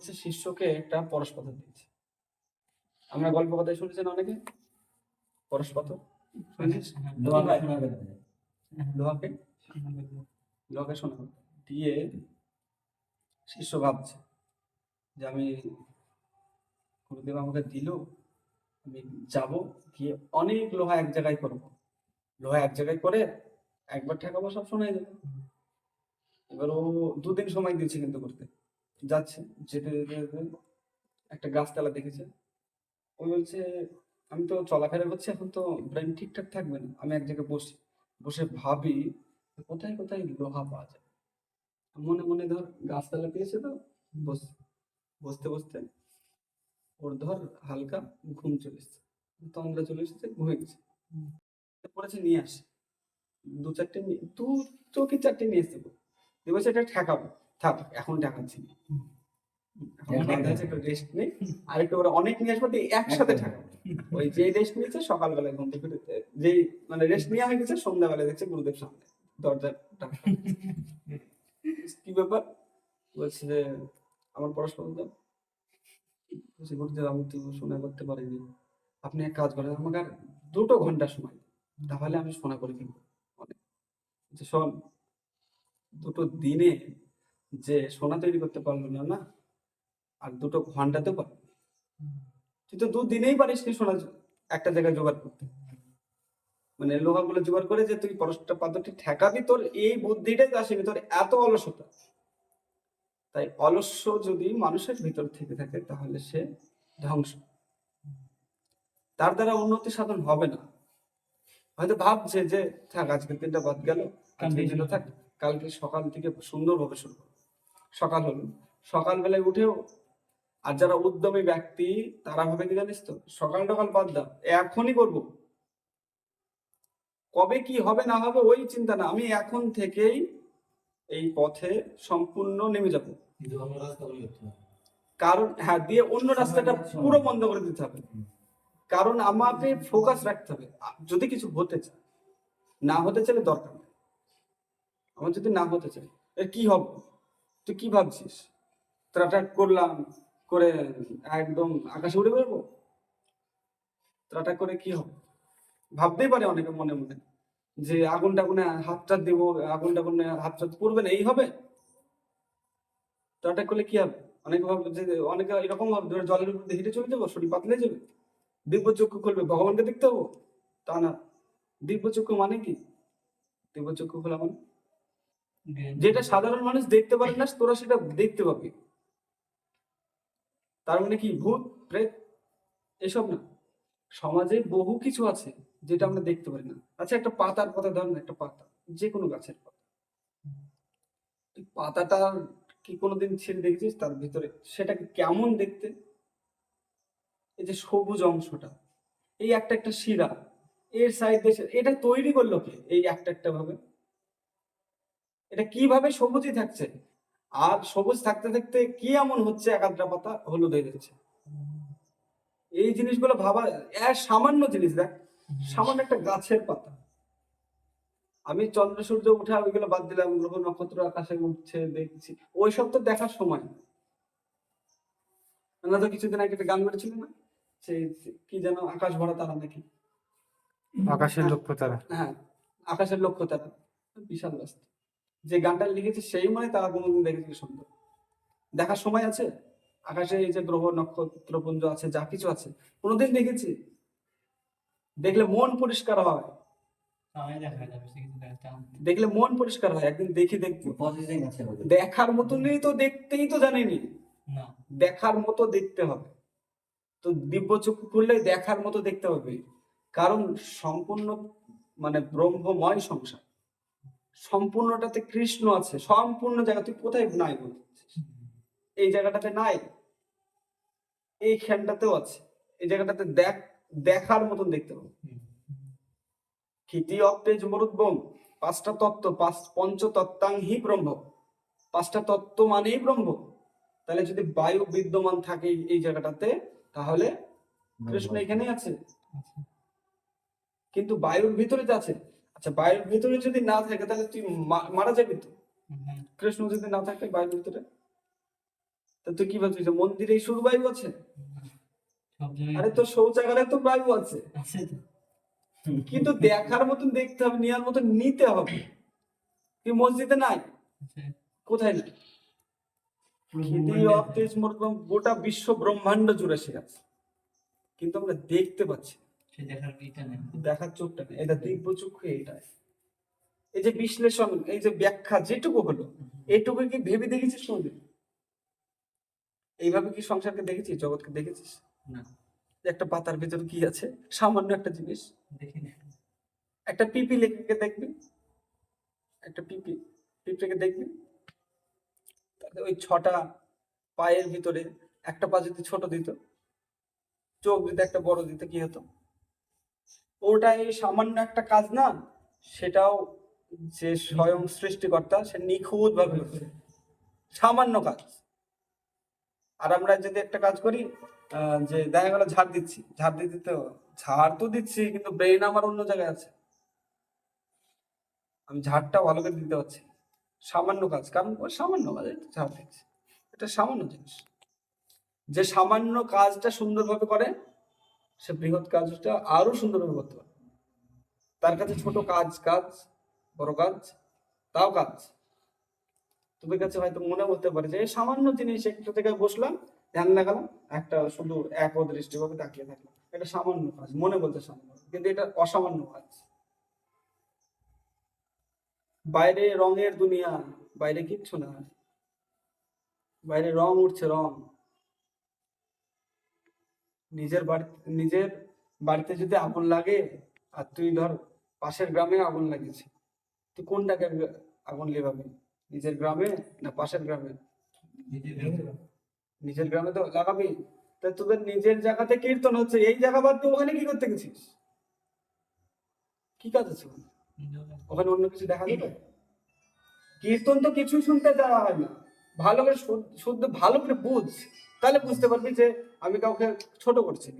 হচ্ছে শিষ্যকে একটা পরশ পাথর দিয়েছে। আমরা গল্প কথায় শুনেছেন অনেকে? পরশ পাথর দিয়ে। শিষ্য ভাবছে যে আমি গুরুদেব আমাকে দিল, আমি যাব, গিয়ে অনেক লোহা এক জায়গায় করব। লোহা এক জায়গায় করে একবার ঠেকাবো সব শোনাই যাবে এবার ও দুদিন সময় দিয়েছে কিন্তু করতে। যাচ্ছে, যেতে যেতে একটা গাছতলা দেখেছে। ও বলছে, আমি তো চলাফেরা করছি, এখন তো ব্রেন ঠিকঠাক থাকবে না। আমি এক জায়গায় বসি বসে ভাবি, কোথায় কোথায় লোহা পাওয়া যায়? মনে মনে ধর গাছতলা পেয়েছে তো, বস, বসতে বসতে ওর ধর হালকা ঘুম চলে এসছে। তন্দ্রা চলে এসেছে, ঘুমিয়ে গেছে। পড়েছে, নিয়ে আসে। দু চারটে দু চৌকি চারটে নিয়ে এসছে বলছে এটা ঠেকাবো। থাক এখন ঠেকাচ্ছি না এখন এখন বাধ্য হয়েছে একটু রেস্ট নেই। আর ওরা অনেক নিয়ে আসব একসাথে ঠেকাবো ওই যে রেস্ট নিয়েছে সকালবেলায় ঘুম থেকে উঠে মানে রেস্ট নেওয়া হয়ে গেছে সন্ধ্যাবেলায় দেখছে গুরুদেব সামনে দরজা কি ব্যাপার? বলছে আমার পড়াশোনা বলছে গুরুদেব আমি তো শোনা করতে পারিনি। আপনি এক কাজ করেন আমাকে আর দুটো ঘণ্টা সময়। তাহলে আমি শোনা করে অনেক শোন দুটো দিনে যে সোনা তৈরি করতে পারল না না? আর দুটো ঘন্টাতেও পারবে তুই তো দুদিনেই পারিস নি সোনা একটা জায়গায় জোগাড় করতে। মানে লোহাগুলো জোগাড় করে যে তুই পরশটা পাথরটি ঠেকাবি তোর এই বুদ্ধিটাই আসেনি তোর এত অলসতা। তাই অলস্য যদি মানুষের ভিতর থেকে থাকে তাহলে সে ধ্বংস। তার দ্বারা উন্নতি সাধন হবে না। হয়তো ভাবছে যে থাক আজকের দিনটা বাদ গেল। আজকের দিনটা থাক। কালকে সকাল থেকে সুন্দরভাবে শুরু করব সকাল হলো সকালবেলায় উঠেও আর যারা উদ্যমী ব্যক্তি তারা ভাবে কি জানিস তো? সকাল সকাল বাদ দাও এখনই করব। কবে কি হবে না হবে ওই চিন্তা না আমি এখন থেকেই এই পথে সম্পূর্ণ নেমে যাব। হবে। কারণ হ্যাঁ দিয়ে অন্য রাস্তাটা পুরো বন্ধ করে দিতে হবে। কারণ আমাকে ফোকাস রাখতে হবে। যদি কিছু হতে চায় না হতে চাইলে দরকার নেই। আমার যদি না হতে চাই এর কি হবে? তুই কি ভাবছিস? করলাম করে একদম আকাশে উড়ে বেরবো? করে কি হবে? ভাবতেই পারে অনেকে মনে মনে যে আগুন টাগুনে হাতটা দিব, আগুন টাগুনে হাতটা পড়বে না, এই হবে? ত্রাটাক করলে কি হবে? অনেকে ভাববে যে অনেকে এরকম ভাবে জলের উপর হেঁটে চলে যাব, শরীর পাতলে যাবে। দিব্য চক্ষু খুলবে, ভগবানকে দেখতে হব? তা না। দিব্য চক্ষু মানে কি? দিব্য চক্ষু খোলা মানে? যেটা সাধারণ মানুষ দেখতে পারে না, তোরা সেটা দেখতে পাবি। তার মানে কি? ভূত, প্রেত, এসব না। সমাজে বহু কিছু আছে যেটা আমরা দেখতে পারি না। আচ্ছা একটা পাতার কথা ধর না একটা পাতা যে কোনো গাছের পাতা। পাতাটা কি কোনোদিন ছিঁড়ে দেখেছিস? তার ভিতরে সেটাকে কেমন দেখতে? এই যে সবুজ অংশটা, এই একটা একটা শিরা, এর সাইড এটা তৈরি করল কে? এই একটা একটা ভাবে। এটা কীভাবে সবুজই থাকছে? আর সবুজ থাকতে থাকতে কি এমন হচ্ছে? এক আধটা পাতা হলুদ হয়ে যাচ্ছে। এই জিনিসগুলো ভাবা এর সামান্য জিনিস দেখ সামান্য একটা গাছের পাতা। আমি চন্দ্র সূর্য উঠা ওইগুলো বাদ দিলাম গ্রহ নক্ষত্র আকাশে উঠছে দেখছি। ওইসব তো দেখার সময়। না না তো কিছুদিন আগে একটা গান বেরোছিল না? সেই কি যেন আকাশ ভরা তারা নাকি? আকাশের লক্ষ্য তারা। হ্যাঁ আকাশের লক্ষ্য তারা। বিশাল ব্যস্ত যে গানটা লিখেছে সেই মনে তারা কোনোদিন দেখেছে সুন্দর দেখার সময় আছে? আকাশে এই যে গ্রহ নক্ষত্রপুঞ্জ আছে যা কিছু আছে কোনোদিন দেখেছি? দেখলে মন পরিষ্কার হয়। দেখলে মন পরিষ্কার হয় একদিন দেখি দেখব। দেখার মতনই তো দেখতেই তো জানিনি। না। দেখার মতো দেখতে হবে। তো দিব্য চক্ষু খুললে দেখার মতো দেখতে হবে। কারণ সম্পূর্ণ মানে ব্রহ্মময় সংসার। সম্পূর্ণটাতে কৃষ্ণ আছে সম্পূর্ণ জায়গা তুই কোথায় নাই এই জায়গাটাতে নাই এইখানটাতেও আছে এই জায়গাটাতে দেখ দেখার মতন দেখতে হবে। খিতি অপ্তেজ মরুদ্বম পাঁচটা তত্ত্ব পাঁচ পঞ্চতত্ত্বাং হি ব্রহ্ম। পাঁচটা তত্ত্ব মানেই ব্রহ্ম। তাহলে যদি বায়ু বিদ্যমান থাকে এই- জায়গাটাতে তাহলে কৃষ্ণ এখানেই আছে। আচ্ছা। কিন্তু বায়ুর ভিতরে আছে আচ্ছা বায়ুর ভিতরে যদি না থাকে তাহলে তুই মারা যাবি তো? কৃষ্ণ যদি না থাকে বায়ুর ভিতরে? তো তুই কি যে মন্দিরে শুধু বায়ু আছে? আরে তো শৌচাগারে তো বায়ু আছে। কিন্তু দেখার মতন দেখতে হবে নেওয়ার মতন নিতে হবে। কি মসজিদে নাই? কোথায় নাই? গোটা বিশ্ব ব্রহ্মাণ্ড জুড়ে সে আছে। কিন্তু আমরা দেখতে পাচ্ছি। সে দেখার এটা নেই। দেখার চোখটা নেই। এটা দিব্য চক্ষু এইটাই এই যে বিশ্লেষণ এই যে ব্যাখ্যা যেটুকু হলো এইটুকু কি ভেবে দেখেছিস কোনদিন? এইভাবে কি সংসারকে দেখেছিস জগৎকে দেখেছিস? না। একটা পাতার ভিতরে কি আছে? সামান্য একটা জিনিস। দেখি না একটা পিপি লেখকে দেখবি। একটা পিপি পিঁপড়েকে দেখবি। তাহলে ওই ছটা পায়ের ভিতরে একটা পা যদি ছোট দিত চোখ যদি একটা বড় দিত কি হতো? ওটা এই সামান্য একটা কাজ না, সেটাও যে স্বয়ং সৃষ্টিকর্তা, সে নিখুঁত ভাবে সামান্য কাজ। আর আমরা যদি একটা কাজ করি যে দেখা গেল ঝাড় দিচ্ছি। ঝাড় দিতে তো, ঝাড় তো দিচ্ছি, কিন্তু ব্রেন আমার অন্য জায়গায় আছে। আমি ঝাড়টা ভালো করে দিতে পারছি সামান্য কাজ, কারণ ওই সামান্য কাজ ঝাড় দিচ্ছি। এটা সামান্য জিনিস। যে সামান্য কাজটা সুন্দরভাবে করে সে বৃহৎ কাজটা আরও সুন্দরভাবে করতে পারে। তার কাছে ছোট কাজ কাজ, বড় কাজ, তাও কাজ। তোমার কাছে হয়তো মনে হতে পারে যে সামান্য জিনিস একটা জায়গায় বসলাম, ধ্যান লাগালাম, একটা শুধু এক দৃষ্টিভাবে তাকিয়ে থাকলাম। এটা সামান্য কাজ, মনে বলতে সামান্য, কিন্তু এটা অসামান্য কাজ। বাইরে রঙের দুনিয়া, বাইরে কিচ্ছু না। বাইরে রং উঠছে রং। নিজের বাড়ি নিজের বাড়িতে যদি আগুন লাগে আর তুই ধর পাশের গ্রামে আগুন লাগিয়েছে তুই কোনটাকে আগুন লেভাবি? নিজের গ্রামে না পাশের গ্রামে? নিজের গ্রামে। তো লাগাবি। তা তোদের নিজের জায়গাতে কীর্তন হচ্ছে এই জায়গা বাদ তুই ওখানে কি করতে গেছিস? কি কাজ আছে ওখানে? অন্য কিছু দেখা যাবে? কীর্তন তো কিছুই শুনতে যাওয়া হয় না। ভালো করে শুদ্ধ ভালো করে বুঝ তাহলে বুঝতে পারবি যে আমি কাউকে ছোট করছি।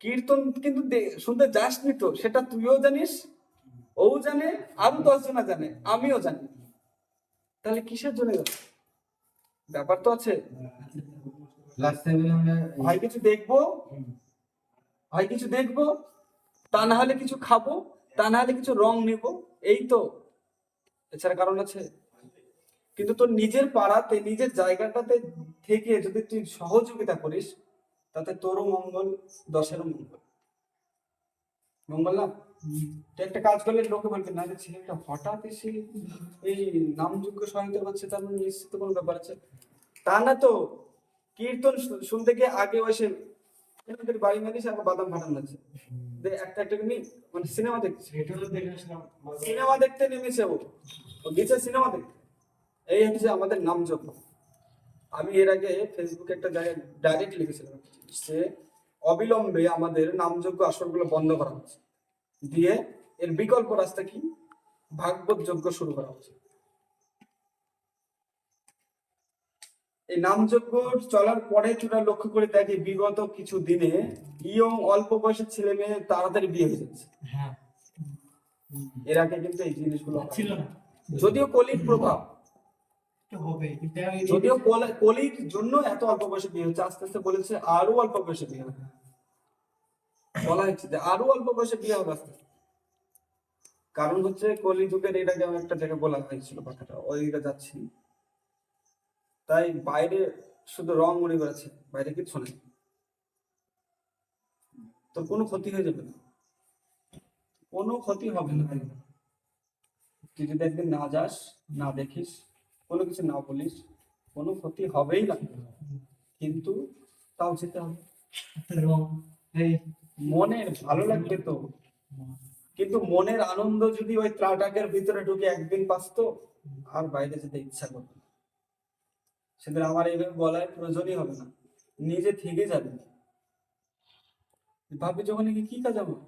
কীর্তন কিন্তু শুনতে যাসনি তো সেটা তুইও জানিস ও জানে আরও দশ জনা জানে আমিও জানি। তাহলে কিসের জন্য? ব্যাপার তো আছে। হয় কিছু দেখব? ভাই কিছু দেখব? তা না হলে কিছু খাব তা না হলে কিছু রং নেব এই তো। এছাড়া কারণ আছে। কিন্তু তোর নিজের পাড়াতে নিজের জায়গাটাতে থেকে যদি তুই সহযোগিতা করিস তাতে তোরও মঙ্গল দশেরও মঙ্গল। মঙ্গল না? একটা কাজ করলে লোকে বলবে না রে ছেলেটা হঠাৎ এসে এই নামযোগ্য সহায়তা করছে তার মানে নিশ্চিত কোনো ব্যাপার আছে? তা না তো কীর্তন শুনতে গিয়ে আগে এসে এনাদের বাড়ি মানিস আর বাদাম ফাটান আছে একটা একটা নি মানে সিনেমা দেখছে। সিনেমা দেখতে নেমেছে ও। ও গেছে সিনেমা দেখতে। এই হচ্ছে আমাদের নামযোগ্য আমি এর আগে ফেসবুকে একটা জায়গায় ডাইরেক্ট লিখেছিলাম। যে অবিলম্বে আমাদের নামযোগ্য আসরগুলো বন্ধ করা হচ্ছে। দিয়ে এর বিকল্প রাস্তা কি? ভাগবত যজ্ঞ শুরু করা হচ্ছে। এই নামযজ্ঞ চলার পরে তোরা লক্ষ্য করে দেখে বিগত কিছু দিনে ইয়ং অল্প বয়সের ছেলে মেয়ে তাড়াতাড়ি বিয়ে হয়ে যাচ্ছে। হ্যাঁ। এর আগে কিন্তু এই জিনিসগুলো ছিল না। যদিও কলির প্রভাব হবে। যদিও কলির জন্য এত অল্প বয়সে বিয়ে হচ্ছে? আস্তে আস্তে বলেছে আরও অল্প বয়সে বিয়ে হবে। বলা হচ্ছে যে আরও অল্প বয়সে বিয়ে হবে আস্তে। কারণ হচ্ছে কলি যুগের আগে আমি একটা জায়গায় বলা হয়েছিল কথাটা ওইদিকে যাচ্ছি। তাই বাইরে শুধু রং উড়ে বেড়াচ্ছে, বাইরে কিছু নেই। তোর কোনো ক্ষতি হয়ে যাবে না। কোনো ক্ষতি হবে না। যদি একদিন না যাস, না দেখিস কোনো কিছু না বলিস কোনো ক্ষতি হবেই না। কিন্তু তাও যেতে হবে। এই মনের ভালো লাগবে তো। কিন্তু মনের আনন্দ যদি ওই ত্রাটাকের ভিতরে ঢুকে একদিন পাসতো আর বাইরে যেতে ইচ্ছা করবে না। সেদিন আমার এইভাবে বলার প্রয়োজনই হবে না। নিজে থেকে যাবে। ভাবি যখন কি কি কাজ আমার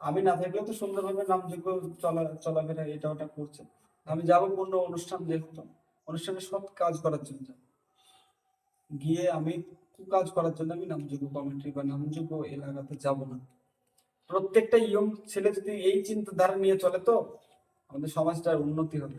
আমি না থাকলেও তো সুন্দরভাবে নামযোগ্য চলা চলাফেরা এটা ওটা করছে। আমি যাব কোনো অনুষ্ঠান যেহেতু অনুষ্ঠানে সব কাজ করার জন্য। গিয়ে আমি কাজ করার জন্য আমি নামযোগ্য কমিটি বা নামযোগ্য এলাকাতে যাব না। প্রত্যেকটা ইয়ং ছেলে যদি এই চিন্তাধারা নিয়ে চলে তো আমাদের সমাজটার উন্নতি হবে।